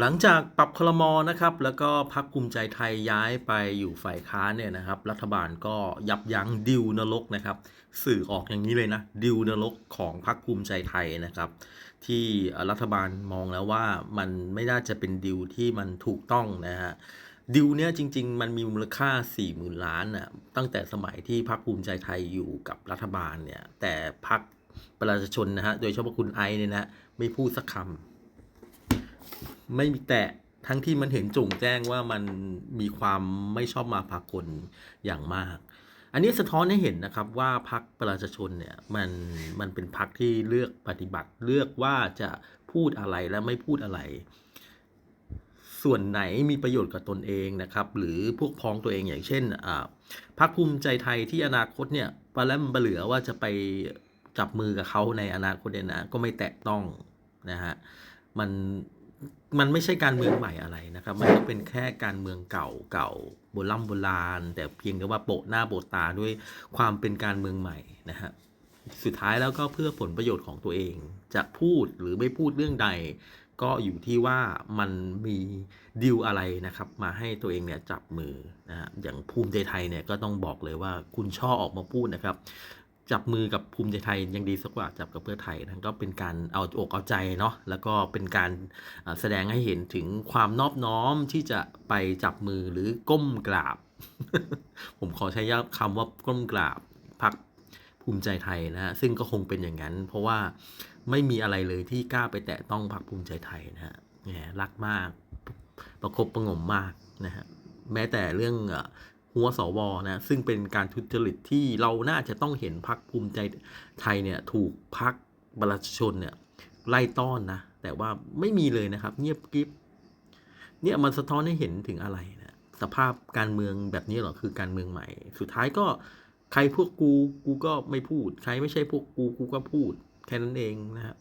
หลังจากปรับคลมอนะครับแล้วก็พักภูมิใจไทยย้ายไปอยู่ฝ่ายค้านเนี่ยนะครับ รัฐบาลก็ยับยั้งดิวนรกนะครับ สื่อออกอย่างนี้เลยนะดิวนรกของพักภูมิใจไทยนะครับ ที่รัฐบาลมองแล้วว่ามันไม่น่าจะเป็นดิวที่มันถูกต้องนะฮะดิวเนี่ยจริง ๆ มันมีมูลค่า 4 0,000 ล้านน่ะตั้งแต่สมัยที่พรรคภูมิใจไทยอยู่กับรัฐบาลเนี่ยแต่พรรคประชาชนนะฮะโดยเฉพาะคุณไอเนี่ยนะไม่พูดสักคำ ไม่มีแตะทั้งที่มันเห็นจงแจ้งว่ามันมีความไม่ชอบมาพากลอย่างมาก อันนี้สะท้อนให้เห็นนะครับว่าพรรคประชาชนเนี่ยมันมันเป็นพรรคที่เลือกปฏิบัติเลือกว่าจะพูดอะไรและไม่พูดอะไร ส่วนไหนมีประโยชน์กับตนเองนะครับ หรือพวกพ้องตัวเองอย่างเช่นพรรคภูมิใจไทยที่อนาคตเนี่ยปลาแลมปลาเหลือว่าจะไปจับมือกับเขาในอนาคตเนี่ยนะก็ไม่แตะต้องนะฮะมัน มันไม่ใช่การเมืองใหม่อะไรนะครับ มันก็เป็นแค่การเมืองเก่าเก่าโบราณโบราณ แต่เพียงแต่ว่าโปะหน้าโปะตาด้วยความเป็นการเมืองใหม่นะฮะสุดท้ายแล้วก็เพื่อผลประโยชน์ของตัวเอง จะพูดหรือไม่พูดเรื่องใด ก็อยู่ที่ว่ามันมีดีลอะไรนะครับ มาให้ตัวเองเนี่ยจับมือนะฮะอย่างภูมิใจไทยเนี่ยก็ต้องบอกเลยว่าคุณช่อออกมาพูดนะครับ จับมือกับภูมิใจไทยยังดีสักกว่าจับกับเพื่อไทยนั่นก็เป็นการเอาอกเอาใจเนาะแล้วก็เป็นการแสดงให้เห็นถึงความนอบน้อมที่จะไปจับมือหรือก้มกราบ ผมขอใช้คำว่าก้มกราบพักภูมิใจไทยนะฮะซึ่งก็คงเป็นอย่างนั้น เพราะว่าไม่มีอะไรเลยที่กล้าไปแตะต้องพักภูมิใจไทยนะฮะแหมรักมากประคบประงมมากนะฮะแม้แต่เรื่อง หัวสวนะซึ่งเป็นการทุจริตที่เราน่าจะต้องเห็นพักภูมิใจไทยเนี่ยถูกพักประชาชนเนี่ยไล่ต้อนนะแต่ว่าไม่มีเลยนะครับ เงียบกริบเนี่ยมันสะท้อนให้เห็นถึงอะไรนะสภาพการเมืองแบบนี้หรอคือการเมืองใหม่ สุดท้ายก็ใครพวกกูกูก็ไม่พูด ใครไม่ใช่พวกกูกูก็พูดแค่นั้นเองนะครับ